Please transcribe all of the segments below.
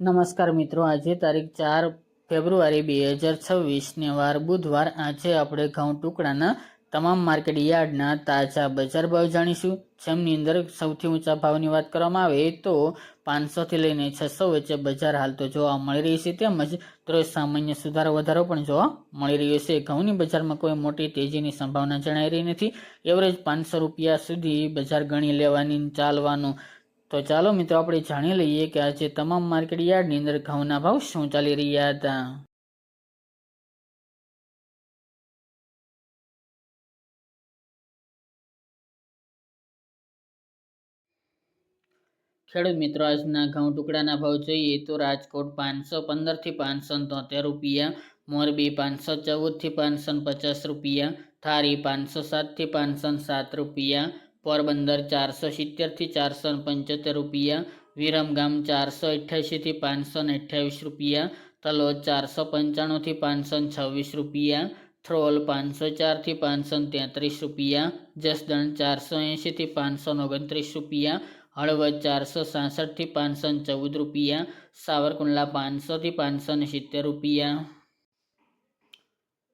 નમસ્કાર મિત્રો, આજે તારીખ ચાર ફેબ્રુઆરી બે હજાર છવ્વીસને વાર બુધવાર આજે આપણે ઘઉં ટુકડાના તમામ માર્કેટ યાર્ડના તાજા બજાર ભાવ જાણીશું. જેમની અંદર સૌથી ઊંચા ભાવની વાત કરવામાં આવે તો પાંચસોથી લઈને છસો વચ્ચે બજાર હાલ તો જોવા મળી રહી છે. તેમજ ત્રણ સામાન્ય સુધારો વધારો પણ જોવા મળી રહ્યો છે. ઘઉંની બજારમાં કોઈ મોટી તેજીની સંભાવના જણાઈ રહી નથી. એવરેજ પાંચસો રૂપિયા સુધી બજાર ગણી લેવાની ચાલવાનું તો ચાલો મિત્રો, આપણે જાણી લઈએ કે આજે તમામ માર્કેટ અંદર ઘઉંના ભાવ શું ચાલી રહ્યા હતા. ખેડૂત મિત્રો, આજના ઘઉં ટુકડાના ભાવ જોઈએ તો રાજકોટ પાંચસો પંદરથી પાંચસો તોતેર રૂપિયા, મોરબી પાંચસો ચૌદથી પાંચસો પચાસ રૂપિયા થારી પાંચસો સાતથી પાંચસો સાત રૂપિયા પોરબંદર ચારસો સિત્તેરથી ચારસો પંચોતેર રૂપિયા વિરમગામ ચારસો અઠ્યાસીથી પાંચસો અઠ્યાવીસ રૂપિયા, તલોદ ચારસો પંચાણુંથી પાંચસો છવ્વીસ રૂપિયા, થ્રોલ પાંચસો ચારથી પાંચસો તેત્રીસ રૂપિયા, જસદણ ચારસો એંશીથી પાંચસો ઓગણત્રીસ રૂપિયા, હળવદ ચારસો સાસઠથી પાંચસો ચૌદ રૂપિયા, સાવરકુંડલા પાંચસોથી પાંચસો સિત્તેર રૂપિયા.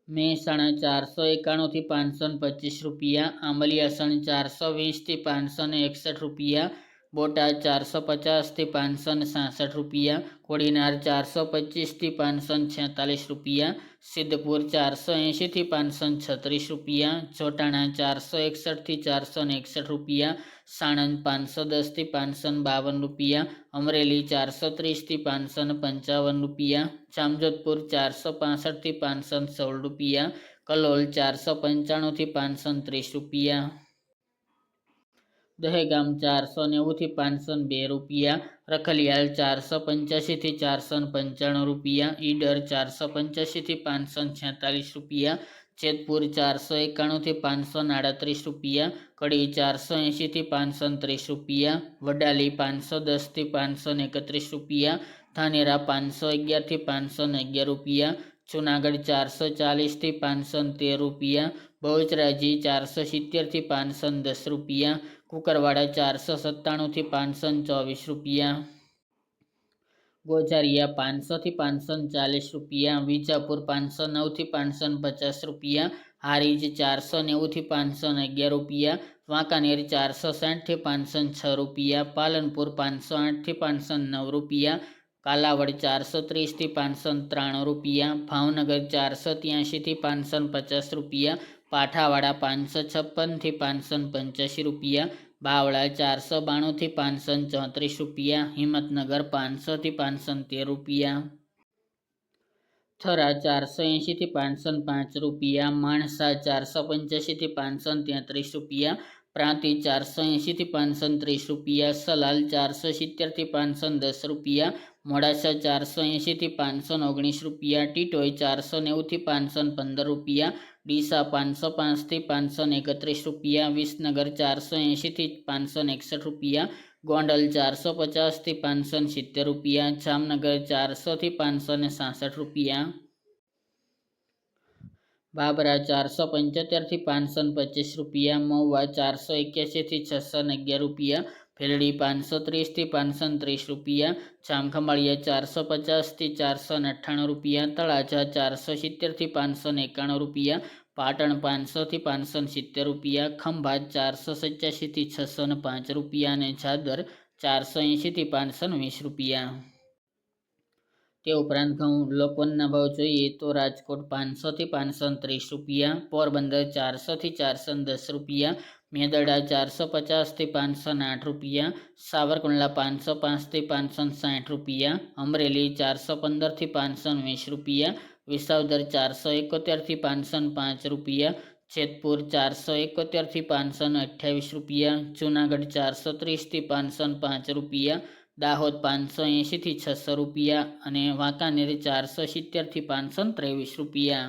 મહેસાણા ચારસો એકાણુંથી પાંચસો પચીસ રૂપિયા આંબલિયાસણ ચારસો વીસથી પાંચસો એકસઠ રૂપિયા બોટાદ ચારસો પચાસથી પાંચસો ને સાસઠ રૂપિયા, કોડીનાર ચારસો પચીસથી પાંચસો ને છેતાલીસ રૂપિયા, સિદ્ધપુર ચારસો એંશીથી પાંચસો છત્રીસ રૂપિયા, ચોટાણા ચારસો એકસઠથી ચારસો ને એકસઠ રૂપિયા, સાણંદ પાંચસો દસથી પાંચસો બાવન રૂપિયા, અમરેલી ચારસો ત્રીસથી પાંચસો ને પંચાવન રૂપિયા, જામજોધપુર ચારસો પાસઠથી પાંચસો સોળ રૂપિયા, કલોલ ચારસો પંચાણુંથી પાંચસો ત્રીસ રૂપિયા. દહેગામ ચારસો નેવુંથી પાંચસો બે રૂપિયા, રખલિયાલ ચારસો પંચ્યાસીથી ચારસો પંચાણું રૂપિયા, ઈડર ચારસો પંચ્યાસીથી પાંચસો છેતાલીસ રૂપિયા, જેતપુર ચારસો એકાણુંથી પાંચસો આડત્રીસ રૂપિયા, કડી ચારસો એંશીથી પાંચસો ત્રીસ રૂપિયા, વડાલી પાંચસો દસથી પાંચસો એકત્રીસ રૂપિયા, ધાનેરા પાંચસો અગિયારથી પાંચસો અગિયાર રૂપિયા, જુનાગઢ ચારસો ચાલીસથી પાંચસો તેર રૂપિયા, બહુચરાજી ચારસો સિત્તેરથી પાંચસો દસ રૂપિયા કુકરવાડા ચારસો સત્તાણુંથી પાંચસો ચોવીસ રૂપિયા. ગોઝારિયા પાંચસોથી પાંચસો ચાલીસ રૂપિયા. વિજાપુર પાંચસો નવથી પાંચસો પચાસ રૂપિયા. હારીજ ચારસો નેવુંથી પાંચસો અગિયાર રૂપિયા. વાંકાનેર ચારસો સાઠથી પાંચસો છ રૂપિયા. પાલનપુર પાંચસો આઠથી પાંચસો નવ રૂપિયા. કાલાવડ ચારસો ત્રીસથી પાંચસો ત્રાણું રૂપિયા. ભાવનગર ચારસો ત્યાંશીથી પાંચસો પચાસ રૂપિયા. પાઠાવાડા પાંચસો છપ્પનથી પાંચસો પંચ્યાસી રૂપિયા બાવળા ચારસો બાણુંથી પાંચસો ચોત્રીસ રૂપિયા, હિંમતનગર પાંચસોથી પાંચસો તેર રૂપિયા. થરા ચારસો એંશીથી પાંચસો પાંચ રૂપિયા, માણસા ચારસો પંચ્યાસીથી પાંચસો તેત્રીસ રૂપિયા, પ્રાંતિ ચારસો એંશીથી પાંચસો ત્રીસ રૂપિયા, સલાલ ચારસો સિત્તેરથી પાંચસો દસ રૂપિયા મોડાસા ચારસો એંશીથી પાંચસો ઓગણીસ રૂપિયા ટીટોઈ ચારસો નેવુંથી પાંચસો પંદર રૂપિયા, ડીસા પાંચસો પાંચથી પાંચસો એકત્રીસ રૂપિયા, વિસનગર ચારસો એંશીથી પાંચસો એકસઠ રૂપિયા, ગોંડલ ચારસો પચાસથી પાંચસો સિત્તેર રૂપિયા, જામનગર ચારસોથી પાંચસો ને સાસઠ રૂપિયા. બાબરા ચારસો પંચોતેરથી પાંચસો પચીસ રૂપિયા, મહુવા ચારસો એક્યાસીથી છસો અગિયાર રૂપિયા ફેરડી પાંચસો ત્રીસથી પાંચસો ત્રીસ રૂપિયા જામખંભાળિયા ચારસો પચાસથી ચારસો અઠ્ઠાણું રૂપિયા, તળાજા ચારસો સિત્તેરથી પાંચસો એકાણું રૂપિયા, પાટણ પાંચસોથી પાંચસો સિત્તેર રૂપિયા ખંભાત ચારસો સત્યાસીથી છસો પાંચ રૂપિયા અને ચાદર ચારસો એંશીથી પાંચસો વીસ રૂપિયા. તે ઉપરાંત ઘઉં લોકોના ભાવ જોઈએ તો રાજકોટ પાંચસોથી પાંચસો ત્રીસ રૂપિયા, પોરબંદર ચારસોથી ચારસો દસ રૂપિયા મેદડા ચારસો પચાસથી પાંચસો આઠ રૂપિયા, સાવરકુંડલા પાંચસો પાંચથી પાંચસો સાઠ રૂપિયા, અમરેલી ચારસો પંદરથી પાંચસો વીસ રૂપિયા, વિસાવદર ચારસો એકોતેરથી પાંચસો પાંચ રૂપિયા, જેતપુર ચારસો એકોતેરથી પાંચસો અઠ્યાવીસ રૂપિયા, જૂનાગઢ ચારસો ત્રીસથી પાંચસો પાંચ રૂપિયા, દાહોદ પાંચસો એંશીથી છસો રૂપિયા અને વાંકાનેર ચારસો સિત્તેરથી પાંચસો ત્રેવીસ રૂપિયા.